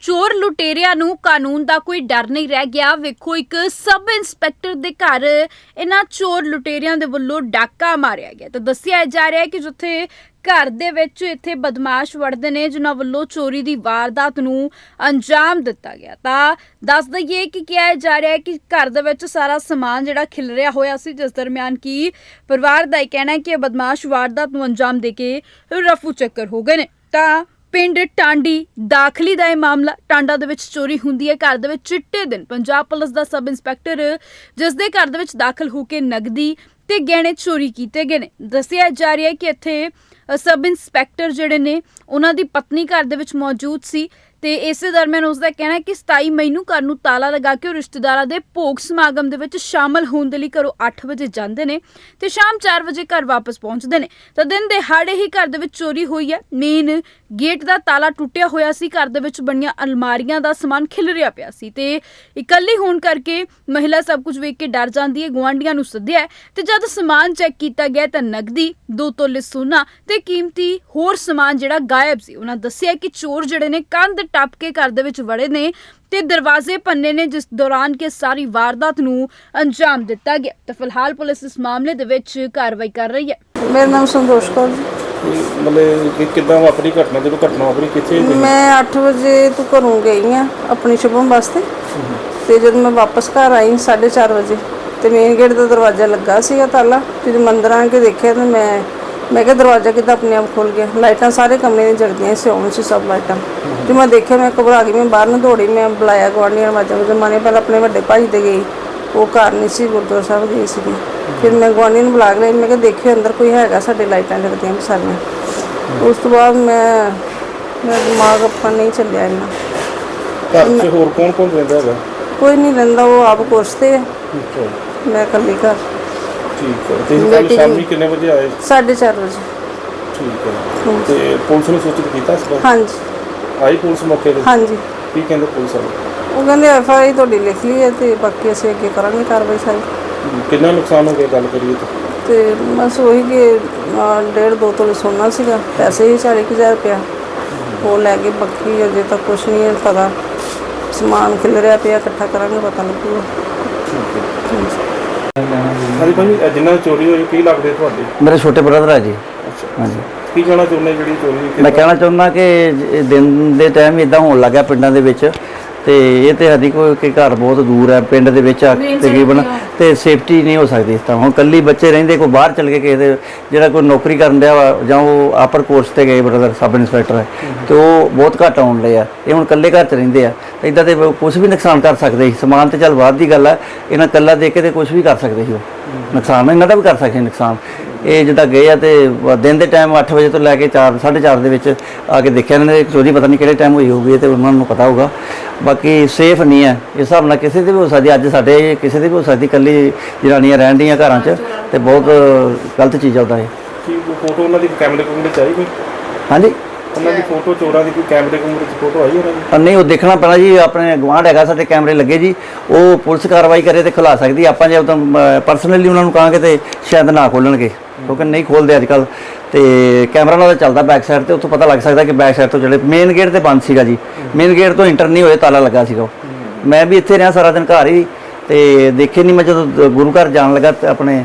ਚੋਰ ਲੁਟੇਰਿਆਂ ਨੂੰ ਕਾਨੂੰਨ ਦਾ ਕੋਈ ਡਰ ਨਹੀਂ ਰਹਿ ਗਿਆ। ਵੇਖੋ ਇੱਕ ਸਬ ਇੰਸਪੈਕਟਰ ਦੇ ਘਰ ਇਹਨਾਂ ਚੋਰ ਲੁਟੇਰਿਆਂ ਦੇ ਵੱਲੋਂ ਡਾਕਾ ਮਾਰਿਆ ਗਿਆ। ਤਾਂ ਦੱਸਿਆ ਜਾ ਰਿਹਾ ਹੈ ਕਿ ਜਿੱਥੇ ਘਰ ਦੇ ਵਿੱਚ ਇੱਥੇ ਬਦਮਾਸ਼ ਵੜਦੇ ਨੇ, ਜਿਨ੍ਹਾਂ ਵੱਲੋਂ ਚੋਰੀ ਦੀ ਵਾਰਦਾਤ ਨੂੰ ਅੰਜਾਮ ਦਿੱਤਾ ਗਿਆ। ਤਾਂ ਦੱਸ ਦਈਏ ਕਿ ਕਿਹਾ ਜਾ ਰਿਹਾ ਹੈ ਕਿ ਘਰ ਦੇ ਵਿੱਚ ਸਾਰਾ ਸਮਾਨ ਜਿਹੜਾ ਖਿਲਰਿਆ ਹੋਇਆ ਸੀ, ਜਿਸ ਦਰਮਿਆਨ ਕੀ ਪਰਿਵਾਰ ਦਾ ਇਹ ਕਹਿਣਾ ਹੈ ਕਿ ਇਹ ਬਦਮਾਸ਼ ਵਾਰਦਾਤ ਨੂੰ ਅੰਜਾਮ ਦੇ ਕੇ ਰਫੂ ਚੱਕਰ ਹੋ ਗਏ ਨੇ। ਤਾਂ ਪਿੰਡ ਟਾਂਡੀ ਦਾਖਲੀ ਦਾ ਇਹ ਮਾਮਲਾ ਟਾਂਡਾ ਦੇ ਵਿੱਚ ਚੋਰੀ ਹੁੰਦੀ ਹੈ। ਘਰ ਦੇ ਵਿੱਚ ਚਿੱਟੇ ਦਿਨ ਪੰਜਾਬ ਪੁਲਿਸ ਦਾ ਸਬ ਇੰਸਪੈਕਟਰ ਜਿਸ ਦੇ ਘਰ ਦੇ ਵਿੱਚ ਦਾਖਲ ਹੋ ਕੇ ਨਗਦੀ ਤੇ ਗਹਿਣੇ ਚੋਰੀ ਕੀਤੇ ਗਏ ਨੇ। ਦੱਸਿਆ ਜਾ ਰਿਹਾ ਹੈ ਕਿ ਇੱਥੇ ਸਬ ਇੰਸਪੈਕਟਰ ਜਿਹੜੇ ਨੇ, ਉਹਨਾਂ ਦੀ ਪਤਨੀ ਘਰ ਦੇ ਵਿੱਚ ਮੌਜੂਦ ਸੀ। ਤੇ ਇਸੇ ਦਰਮਿਆਨ ਉਸ ਦਾ ਕਹਿਣਾ ਹੈ ਕਿ 27 ਮਈ ਨੂੰ ਘਰ ਨੂੰ ਤਾਲਾ ਲਗਾ ਕੇ ਉਹ ਰਿਸ਼ਤੇਦਾਰਾਂ ਦੇ ਭੋਗ ਸਮਾਗਮ ਦੇ ਵਿੱਚ ਸ਼ਾਮਲ ਹੋਣ ਦੇ ਲਈ ਘਰੋਂ 8 ਵਜੇ ਜਾਂਦੇ ਨੇ ਤੇ ਸ਼ਾਮ 4 ਵਜੇ ਘਰ ਵਾਪਸ ਪਹੁੰਚਦੇ ਨੇ। ਤਾਂ ਦਿਨ ਦਿਹਾੜੇ ਹੀ ਘਰ ਦੇ ਵਿੱਚ ਚੋਰੀ ਹੋਈ ਹੈ। ਮੇਨ ਗੇਟ ਦਾ ਤਾਲਾ ਟੁੱਟਿਆ ਹੋਇਆ ਸੀ। ਘਰ ਦੇ ਵਿੱਚ ਬਣੀਆਂ ਅਲਮਾਰੀਆਂ ਦਾ ਸਮਾਨ ਖਿਲਰਿਆ ਪਿਆ ਸੀ ਤੇ ਇਕੱਲੀ ਹੋਣ ਕਰਕੇ ਮਹਿਲਾ ਸਭ ਕੁਝ ਵੇਖ ਕੇ ਡਰ ਜਾਂਦੀ ਹੈ, ਗੁਆਂਢੀਆਂ ਨੂੰ ਸੱਦਿਆ ਹੈ ਤੇ ਜਦ ਸਮਾਨ ਚੈੱਕ ਕੀਤਾ ਗਿਆ ਤਾਂ ਨਗਦੀ ਦੋ ਤੋਲੇ ਸੋਨਾ ਤੇ ਕੀਮਤੀ ਹੋਰ ਸਮਾਨ ਜਿਹੜਾ ਗਾਇਬ ਸੀ। ਉਹਨਾਂ ਦੱਸਿਆ ਕਿ ਚੋਰ ਜਿਹੜੇ ਨੇ ਕੰਧ ਟੱਪ ਕੇ ਘਰ ਦੇ ਵਿੱਚ ਵੜੇ ਨੇ ਤੇ ਦਰਵਾਜ਼ੇ ਪੰਨੇ ਨੇ ਜਿਸ ਦੌਰਾਨ ਕਿ ਸਾਰੀ ਵਾਰਦਾਤ ਨੂੰ ਅੰਜਾਮ ਦਿੱਤਾ ਗਿਆ। ਤਾਂ ਫਿਲਹਾਲ ਪੁਲਿਸ ਇਸ ਮਾਮਲੇ ਦੇ ਵਿੱਚ ਕਾਰਵਾਈ ਕਰ ਰਹੀ ਹੈ। ਮੇਰਾ ਨਾਮ ਸੰਤੋਸ਼ ਕੌਰ ਜੀ। ਮਤਲਬ ਕਿ ਕਿੱਦਾਂ ਵਾਪਰੀ ਘਟਨਾ? ਜਦੋਂ ਘਟਨਾ ਵਾਪਰੀ ਕਿੱਥੇ? ਮੈਂ 8 ਵਜੇ ਤੋਂ ਘਰੋਂ ਗਈ ਆ ਆਪਣੀ ਸ਼ੁਭਮ ਵਾਸਤੇ। ਤੇ ਜਦੋਂ ਮੈਂ ਵਾਪਸ ਘਰ ਆਈ 4:30 ਵਜੇ ਤੇ ਮੇਨ ਗੇਟ ਦਾ ਦਰਵਾਜ਼ਾ ਲੱਗਾ ਸੀਗਾ ਤਾਲਾ। ਤੇ ਜਦੋਂ ਮੰਦਰ ਆ ਕੇ ਦੇਖਿਆ ਤੇ ਮੈਂ ਮੈਂ ਕਿਹਾ ਦਰਵਾਜ਼ਾ ਕਿੱਦਾਂ ਆਪਣੇ ਆਪ ਖੁੱਲ ਗਿਆ। ਲਾਈਟਾਂ ਸਾਰੇ ਕਮਰੇ ਦੀਆਂ ਜਗਦੀਆਂ ਸੀ ਔਨ ਸੀ ਸਭ ਲਾਈਟਾਂ। ਤੇ ਮੈਂ ਦੇਖਿਆ ਮੈਂ ਘਬਰਾ ਗਈ ਮੈਂ ਬਾਹਰ ਨੂੰ ਦੌੜੀ ਮੈਂ ਬੁਲਾਇਆ ਗੁਆਂਢੀਆਂ ਨੂੰ ਆਵਾਜ਼ਾਂ ਜਮਾਨੇ ਪਹਿਲਾਂ ਆਪਣੇ ਵੱਡੇ ਭਾਈ ਦੇ ਗਈ ਉਹ ਘਰ ਨਹੀਂ ਸੀ ਗੁਰਦੁਆਰਾ ਸਾਹਿਬ ਗਈ ਸੀਗੀ। ਫਿਰ ਮੈਂ ਗੁਆਂਢੀ ਨੂੰ ਬੁਲਾ ਕੇ ਮੈਂ ਕਿਹਾ ਦੇਖਿਓ ਅੰਦਰ ਕੋਈ ਹੈਗਾ ਸਾਡੇ ਲਾਈਟਾਂ ਜਗਦੀਆਂ ਸਾਰੀਆਂ। ਉਸ ਤੋਂ ਬਾਅਦ ਮੈਂ ਮੇਰਾ ਦਿਮਾਗ ਆਪਾਂ ਨਹੀਂ ਚੱਲਿਆ ਇੰਨਾ। ਘਰ 'ਚ ਹੋਰ ਕੌਣ ਕੌਣ ਰਹਿੰਦਾ ਹੈਗਾ? ਕੋਈ ਨਹੀਂ ਰਹਿੰਦਾ ਉਹ ਆਪ ਕੋਰਸ ਤੇ ਹੈ ਮੈਂ ਇਕੱਲੀ ਘਰ। ਠੀਕ ਹੈ। ਤੇ ਕੱਲ ਬੇਟੀ ਸ਼ਾਮੀ ਦੀ- ਕਿੰਨੇ ਵਜੇ ਆਏ? 4:30 ਵਜੇ। ਠੀਕ ਹੈ। ਤੇ ਪੁਲਿਸ ਨੂੰ ਸੂਚਿਤ ਕੀਤਾ ਇਸ ਬਾਰੇ? ਹਾਂਜੀ। ਆਈ ਪੁਲਿਸ ਮੌਕੇ ਤੇ? ਹਾਂਜੀ। ਕੀ ਕਹਿੰਦੇ ਪੁਲਿਸ ਵਾਲੇ? ਉਹ ਕਹਿੰਦੇ ਐਫ ਆਈ ਤੁਹਾਡੀ ਲਿਖ ਲਈ ਹੈ ਤੇ ਬਾਕੀ ਅਸੀਂ ਅੱਗੇ ਕਰਾਂਗੇ ਕਾਰਵਾਈ ਸਾਰੀ। ਕਿੰਨਾ ਨੁਕਸਾਨ ਹੋ ਗਿਆ ਗੱਲ ਕਰੀਏ ਤਾਂ? ਤੇ ਬਸ ਉਹੀ ਕਿ ਅਹ, ਡੇਢ ਦੋ ਤੋਲੇ ਸੋਨਾ ਸੀਗਾ। ਪੈਸੇ ਹੀ 40000 ਰੁਪਇਆ। ਉਹ ਲੈ ਕੇ ਬਾਕੀ ਅਜੇ ਤੱਕ ਕੁਝ ਨਹੀਂ ਹੈ ਪਤਾ ਸਮਾਨ ਖਿਲਰਿਆ ਪਿਆ ਇਕੱਠਾ ਕਰਾਂਗੇ ਪਤਾ ਲੱਗੂਗਾ। ਹਾਂਜੀ। ਭਾਈ ਇਹ ਜਿੰਨਾ ਚੋਰੀ ਹੋਈ ਕੀ ਲੱਗਦੇ ਤੁਹਾਡੇ? ਮੇਰੇ ਛੋਟੇ ਬ੍ਰਦਰ ਆ ਜੀ। ਅੱਛਾ ਹਾਂਜੀ। ਕੀ ਕਹਿਣਾ ਚਾਹੁੰਦੇ ਜਿਹੜੀ ਚੋਰੀ ਹੋਈ ਮੈਂ ਕਹਿਣਾ ਚਾਹੁੰਦਾ ਕਿ ਦਿਨ ਦੇ ਟਾਈਮ ਇਦਾਂ ਹੋਣ ਲੱਗਾ ਪਿੰਡਾਂ ਦੇ ਵਿੱਚ ਤੇ ਇਹ ਤੇ ਸਾਡੀ ਕੋਈ ਕਿ ਘਰ ਬਹੁਤ ਦੂਰ ਹੈ ਪਿੰਡ ਦੇ ਵਿੱਚ ਆ ਤਕਰੀਬਨ ਤੇ ਸੇਫਟੀ ਨਹੀਂ ਹੋ ਸਕਦੀ ਇਸ ਤਰ੍ਹਾਂ। ਹੁਣ ਕੱਲੀ ਬੱਚੇ ਰਹਿੰਦੇ ਕੋਈ ਬਾਹਰ ਚਲ ਕੇ ਕਿਸੇ ਦੇ ਜਿਹੜਾ ਕੋਈ ਨੌਕਰੀ ਕਰਨ ਡਿਆ ਵਾ ਜਾਂ ਉਹ ਆਪਰ ਕੋਰਸ ਤੇ ਗਏ ਬ੍ਰਦਰ ਸਬ ਇੰਸਪੈਕਟਰ ਹੈ ਤੇ ਉਹ ਬਹੁਤ ਘੱਟ ਆਉਣ ਲਏ ਆ। ਇਹ ਹੁਣ ਕੱਲੇ ਘਰ ਚ ਰਹਿੰਦੇ ਆ। ਇਦਾਂ ਤੇ ਕੁਝ ਵੀ ਨੁਕਸਾਨ ਕਰ ਸਕਦੇ ਸੀ। ਸਮਾਨ ਤੇ ਚੱਲ ਬਾਅਦ ਦੀ ਗੱਲ ਆ। ਇਹਨਾਂ ਕੱਲਾ ਦੇਖ ਕੇ ਤੇ ਕੁਝ ਵੀ ਕਰ ਸਕਦੇ ਸੀ ਉਹ। ਨੁਕਸਾਨ ਇਹਨਾਂ ਦਾ ਵੀ ਕਰ ਸਕਦੇ ਸੀ ਨੁਕਸਾਨ। ਇਹ ਜਿੱਦਾਂ ਗਏ ਆ ਤੇ ਦਿਨ ਦੇ ਟਾਈਮ 8 ਵਜੇ ਤੋਂ ਲੈ ਕੇ 4 4:30 ਦੇ ਵਿੱਚ ਆ ਕੇ ਦੇਖਿਆ ਇਹਨਾਂ ਨੇ ਚੋਰੀ ਪਤਾ ਨਹੀਂ ਕਿਹੜੇ ਟਾਈਮ ਹੋਈ ਹੋਊਗੀ ਤੇ ਉਹਨਾਂ ਨੂੰ ਪਤਾ ਹੋਊਗਾ। ਬਾਕੀ ਸੇਫ ਨਹੀਂ ਹੈ। ਇਸ ਹਿਸਾਬ ਨਾਲ ਕਿਸੇ ਦੇ ਵੀ ਹੋ ਸਕਦੀ ਅੱਜ ਸਾਡੇ ਕਿਸੇ ਦੇ ਵੀ ਹੋ ਸਕਦੀ ਕੱਲੀ ਜਨਾਨੀਆਂ ਰਹਿਣ ਦੀਆਂ ਘਰਾਂ 'ਚ ਤੇ ਬਹੁਤ ਗਲਤ ਚੀਜ਼ ਆਉਂਦਾ ਹੈ ਕੀ ਫੋਟੋ ਉਹਨਾਂ ਦੀ ਕੈਮਰੇ ਕੁਮਰੇ ਚ ਆਈ ਕੋਈ? ਹਾਂਜੀ। ਉਹਨਾਂ ਦੀ ਫੋਟੋ ਚੋਰਾਂ ਦੀ ਕੋਈ ਕੈਮਰੇ ਕੁਮਰੇ ਚ ਫੋਟੋ ਆਈ ਉਹਨਾਂ ਦੀ? ਨਹੀਂ ਉਹ ਦੇਖਣਾ ਪੈਣਾ ਜੀ ਆਪਣੇ ਗਵਾਂਢ ਹੈਗਾ ਸਾਡੇ ਕੈਮਰੇ ਲੱਗੇ ਜੀ। ਉਹ ਪੁਲਿਸ ਕਾਰਵਾਈ ਕਰੇ ਤੇ ਖੁਲਾ ਸਕਦੀ ਆਪਾਂ ਜੇ ਉਦੋਂ ਪਰਸਨਲੀ ਉਹਨਾਂ ਨੂੰ ਕਹਾਂਗੇ ਤੇ ਸ਼ਾਇਦ ਨਾ ਖੋਲਣਗੇ। ਕਿਉਂਕਿ ਨਹੀਂ ਖੋਲਦੇ ਅੱਜ ਕੱਲ ਤੇ ਕੈਮਰਾ ਉਹਨਾਂ ਦਾ ਚੱਲਦਾ ਬੈਕ ਸਾਈਡ ਤੇ ਉੱਥੋਂ ਪਤਾ ਲੱਗ ਸਕਦਾ ਕਿ ਬੈਕ ਸਾਈਡ ਤੋਂ ਜਿਹੜੇ ਮੇਨ ਗੇਟ ਤੇ ਬੰਦ ਸੀਗਾ ਜੀ। ਮੇਨ ਗੇਟ ਤੋਂ ਇੰਟਰ ਨਹੀਂ ਹੋਏ ਤਾਲਾ ਲੱਗਾ ਸੀਗਾ ਉਹ। ਮੈਂ ਵੀ ਇੱਥੇ ਰਿਹਾ ਸਾਰਾ ਦਿਨ ਘਰ ਹੀ ਤੇ ਦੇਖੇ ਨਹੀਂ ਮੈਂ ਜਦੋਂ ਗੁਰੂ ਘਰ ਜਾਣ ਲੱਗਾ ਤੇ ਆਪਣੇ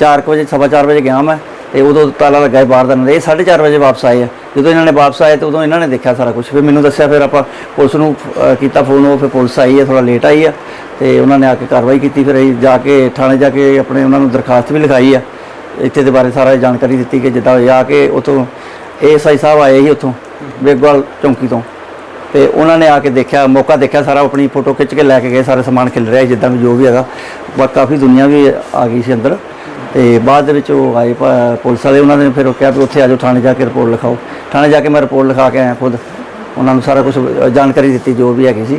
4 ਵਜੇ ਸਵਾ ਚਾਰ ਵਜੇ ਗਿਆ ਮੈਂ। ਤੇ ਉਦੋਂ ਤਾਲਾ ਲੱਗਾ ਬਾਹਰ ਦਾ ਇਹ 4:30 ਵਜੇ ਵਾਪਸ ਆਏ ਆ। ਜਦੋਂ ਇਹਨਾਂ ਨੇ ਵਾਪਸ ਆਏ ਤੇ ਉਦੋਂ ਇਹਨਾਂ ਨੇ ਦੇਖਿਆ ਸਾਰਾ ਕੁਝ ਫਿਰ ਮੈਨੂੰ ਦੱਸਿਆ, ਫਿਰ ਆਪਾਂ ਪੁਲਿਸ ਨੂੰ ਕੀਤਾ ਫੋਨ ਉਹ ਫਿਰ ਪੁਲਿਸ ਆਈ ਹੈ ਥੋੜਾ ਲੇਟ ਆਈ ਆ ਤੇ ਉਹਨਾਂ ਨੇ ਆ ਕੇ ਕਾਰਵਾਈ ਕੀਤੀ। ਫਿਰ ਅਸੀਂ ਜਾ ਕੇ, ਥਾਣੇ ਜਾ ਕੇ ਆਪਣੇ ਉਹਨਾਂ ਨੂੰ ਦਰਖਾਸਤ ਵੀ ਲਿਖਾਈ ਆ। ਇੱਥੇ ਦੇ ਬਾਰੇ ਸਾਰਾ ਜਾਣਕਾਰੀ ਦਿੱਤੀ ਕਿ ਜਿੱਦਾਂ ਆ ਕੇ ਉਥੋਂ ਏਐਸਆਈ ਸਾਹਿਬ ਆਏ ਸੀ ਉਥੋਂ ਬੇਗਵਾਲ ਚੌਂਕੀ ਤੋਂ। ਤੇ ਉਹਨਾਂ ਨੇ ਆ ਕੇ ਦੇਖਿਆ, ਮੌਕਾ ਦੇਖਿਆ ਸਾਰਾ, ਆਪਣੀ ਫੋਟੋ ਖਿੱਚ ਕੇ ਲੈ ਕੇ ਗਏ, ਸਾਰੇ ਸਮਾਨ ਖਿਲ ਰਿਹਾ ਸੀ, ਜਿੱਦਾਂ ਵੀ ਜੋ ਵੀ ਹੈਗਾ। ਬਾ ਕਾਫੀ ਦੁਨੀਆ ਵੀ ਆ ਗਈ ਸੀ ਅੰਦਰ। ਤੇ ਬਾਅਦ ਦੇ ਵਿੱਚ ਉਹ ਆਏ ਪ- ਪੁਲਿਸ ਵਾਲੇ ਉਹਨਾਂ ਨੇ ਫਿਰ ਉਹ ਕਿਹਾ ਵੀ ਉੱਥੇ ਆ ਜਾਓ, ਥਾਣੇ ਜਾ ਕੇ ਰਿਪੋਰਟ ਲਿਖਾਓ। ਥਾਣੇ ਜਾ ਕੇ ਮੈਂ ਰਿਪੋਰਟ ਲਿਖਾ ਕੇ ਆਇਆ ਖੁਦ। ਉਹਨਾਂ ਨੂੰ ਸਾਰਾ ਕੁਝ ਜਾਣਕਾਰੀ ਦਿੱਤੀ ਜੋ ਵੀ ਹੈਗੀ ਸੀ।